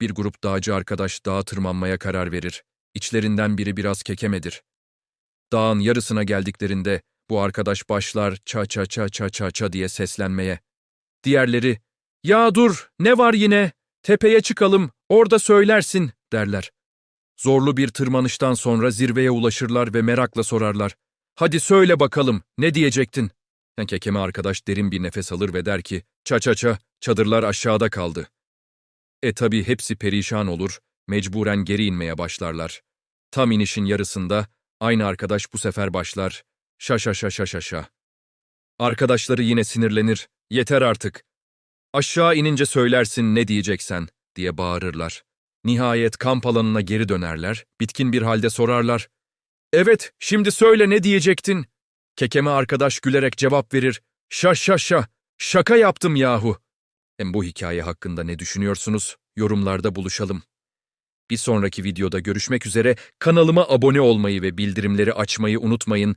Bir grup dağcı arkadaş dağa tırmanmaya karar verir. İçlerinden biri biraz kekemedir. Dağın yarısına geldiklerinde bu arkadaş başlar ça ça ça ça ça ça diye seslenmeye. Diğerleri, ya dur ne var yine, tepeye çıkalım, orada söylersin derler. Zorlu bir tırmanıştan sonra zirveye ulaşırlar ve merakla sorarlar. Hadi söyle bakalım, ne diyecektin? Kekeme arkadaş derin bir nefes alır ve der ki, ça ça ça, çadırlar aşağıda kaldı. E tabi hepsi perişan olur, mecburen geri inmeye başlarlar. Tam inişin yarısında aynı arkadaş bu sefer başlar, şa şa şa şa şa şa. Arkadaşları yine sinirlenir, yeter artık. Aşağı inince söylersin ne diyeceksen, diye bağırırlar. Nihayet kamp alanına geri dönerler, bitkin bir halde sorarlar. Evet, şimdi söyle ne diyecektin? Kekeme arkadaş gülerek cevap verir. Şa şa şa, şaka yaptım yahu. Hem bu hikaye hakkında ne düşünüyorsunuz? Yorumlarda buluşalım. Bir sonraki videoda görüşmek üzere. Kanalıma abone olmayı ve bildirimleri açmayı unutmayın.